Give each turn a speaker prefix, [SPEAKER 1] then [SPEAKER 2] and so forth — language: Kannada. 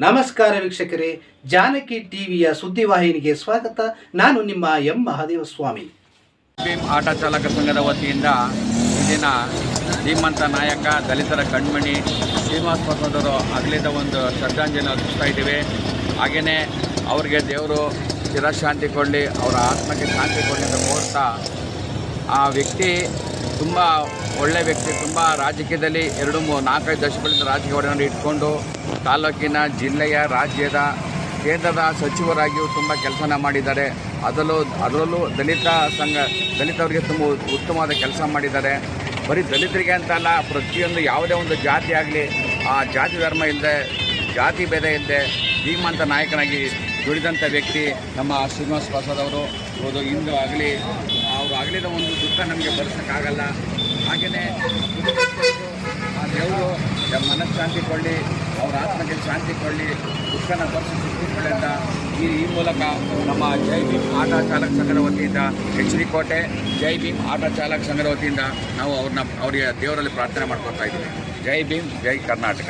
[SPEAKER 1] ನಮಸ್ಕಾರ ವೀಕ್ಷಕರೇ, ಜಾನಕಿ ಟಿವಿಯ ಸುದ್ದಿವಾಹಿನಿಗೆ ಸ್ವಾಗತ. ನಾನು ನಿಮ್ಮ ಎಂ. ಮಹಾದೇವ ಸ್ವಾಮಿ
[SPEAKER 2] ಆಟೋ ಚಾಲಕ ಸಂಘದ ವತಿಯಿಂದ ಇಂದಿನ ಧೀಮಂತ ನಾಯಕ, ದಲಿತರ ಕಣ್ಮಣಿ, ಶ್ರೀನಿವಾಸ ಪ್ರಸಾದರು ಅಗಲಿದ ಒಂದು ಶ್ರದ್ಧಾಂಜಲಿ ಅರ್ಪಿಸ್ತಾ ಇದ್ದೀವಿ. ಹಾಗೆಯೇ ಅವರಿಗೆ ದೇವರು ಚಿರಶಾಂತಿ ಕೊಡಲಿ, ಅವರ ಆತ್ಮಕ್ಕೆ ಶಾಂತಿ ಕೊಡಲಿ ಅಂತ ಕೋರ್ತಾ ಆ ವ್ಯಕ್ತಿ ತುಂಬ ಒಳ್ಳೆ ವ್ಯಕ್ತಿ, ತುಂಬ ರಾಜಕೀಯದಲ್ಲಿ ಎರಡು ಮೂ ನಾಲ್ಕೈದು ದಶಕಗಳಿಂದ ರಾಜಕೀಯ ಒಡನಾಡಿ ಇಟ್ಕೊಂಡು ತಾಲೂಕಿನ ಜಿಲ್ಲೆಯ, ರಾಜ್ಯದ, ಕೇಂದ್ರದ ಸಚಿವರಾಗಿಯೂ ತುಂಬ ಕೆಲಸನ ಮಾಡಿದ್ದಾರೆ. ಅದರಲ್ಲೂ ಅದರಲ್ಲೂ ದಲಿತ ಸಂಘ, ದಲಿತವರಿಗೆ ತುಂಬ ಉತ್ತಮವಾದ ಕೆಲಸ ಮಾಡಿದ್ದಾರೆ. ಬರೀ ದಲಿತರಿಗೆ ಅಂತ ಅಲ್ಲ, ಪ್ರತಿಯೊಂದು ಯಾವುದೇ ಒಂದು ಜಾತಿ ಆಗಲಿ, ಆ ಜಾತಿ ಧರ್ಮ ಇಲ್ಲದೆ ಜಾತಿ ಭೇದ ಇಲ್ಲದೆ ಧೀಮಂತ ನಾಯಕನಾಗಿ ದುಡಿದಂಥ ವ್ಯಕ್ತಿ ನಮ್ಮ ಶ್ರೀನಿವಾಸ ಪ್ರಸಾದ್ ಅವರು. ಇವತ್ತು ಇಂದು ಆಗಲಿ ಅವರು ಆಗಲಿದ ಒಂದು ದುಃಖ ನಮಗೆ ಭರಿಸೋಕ್ಕಾಗಲ್ಲ ಹಾಗೆಯೇ ಆ ದೇವರು ಮನಃಶಾಂತಿ ಕೊಳ್ಳಿ ಅವರ ಆತ್ಮಕ್ಕೆ ಶಾಂತಿ ಕೊಳ್ಳಿ ದುಃಖನ ಭರಿಸಿ ಅಂತ ಈ ಈ ಮೂಲಕ ನಮ್ಮ ಜೈ ಭೀಮ್ ಆಟೋ ಚಾಲಕ ಸಂಘದ ವತಿಯಿಂದ ಎಚ್ ಡಿ ಕೋಟೆ, ಜೈ ಭೀಮ್ ಆಟೋ ಚಾಲಕ ಸಂಘದ ವತಿಯಿಂದ ನಾವು ಅವ್ರನ್ನ ಅವರಿಗೆ ದೇವರಲ್ಲಿ ಪ್ರಾರ್ಥನೆ ಮಾಡ್ಕೊತಾ ಇದ್ದೀವಿ. ಜೈ ಭೀಮ್, ಜೈ ಕರ್ನಾಟಕ.